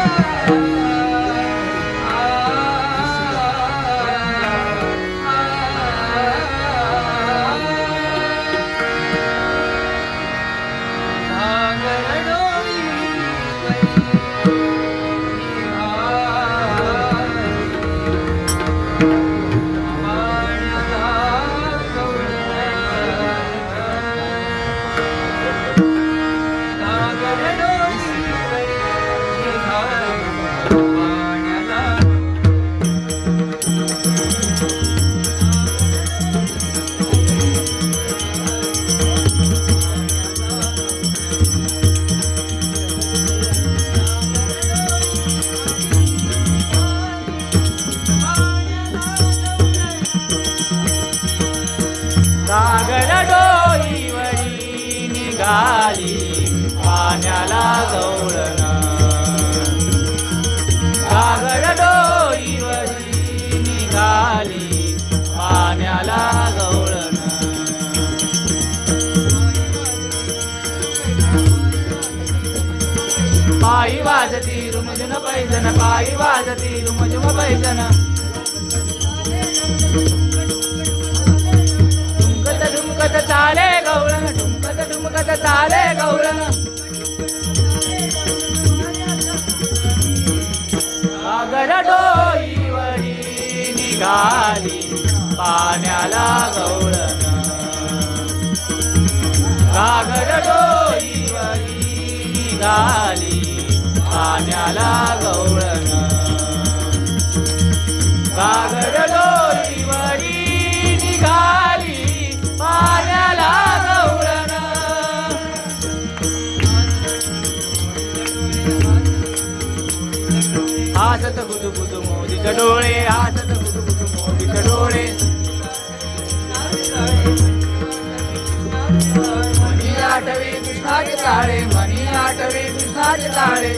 सागर डोईवरी निघाली पाण्याला गवळण. सागर डोईवरी निघाली पाण्याला गवळण. पायी वाजती रुमजन पैजन पायी वाजती रुमझुम पैजन. ठुमकत ठुमकत चाले गवळण. झाले गौर. गवळण सागर डोईवरी निघाली पाण्याला गौर. सागर डोईवरी निघाली पाण्याला गवळण हासत गुदू डोळे हासत गुदू गुदू डोळे. मनी आठवे कृष्णाचे ताळे मनी आठवे कृष्णाचे ताळे.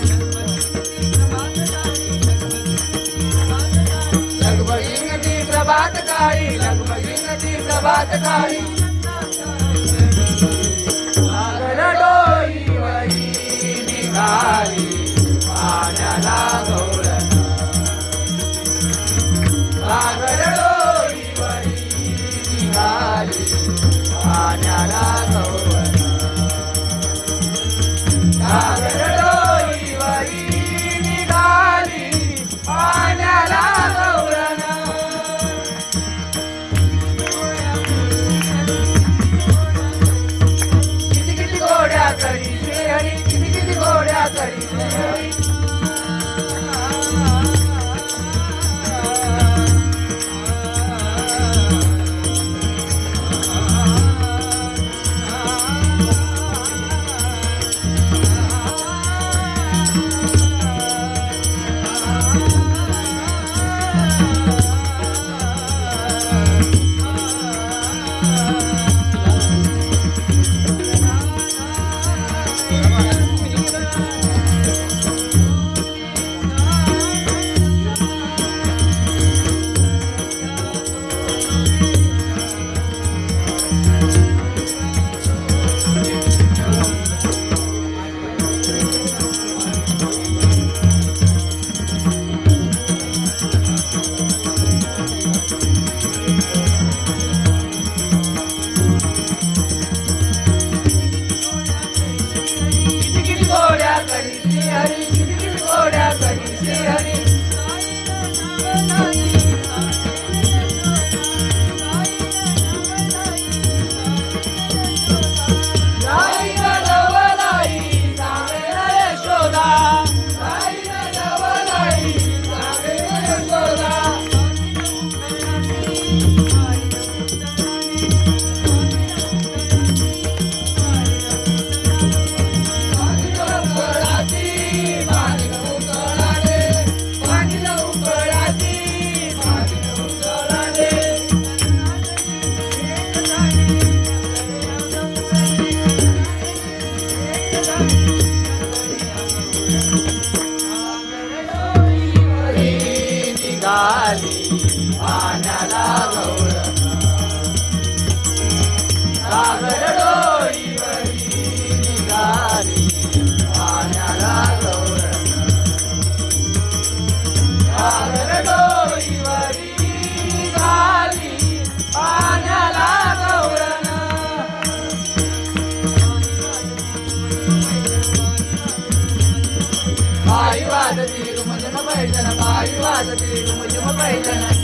प्रभात काळी लगबगीन प्रभात काळी. निघाली. Amen. Juma Juma Juma Juma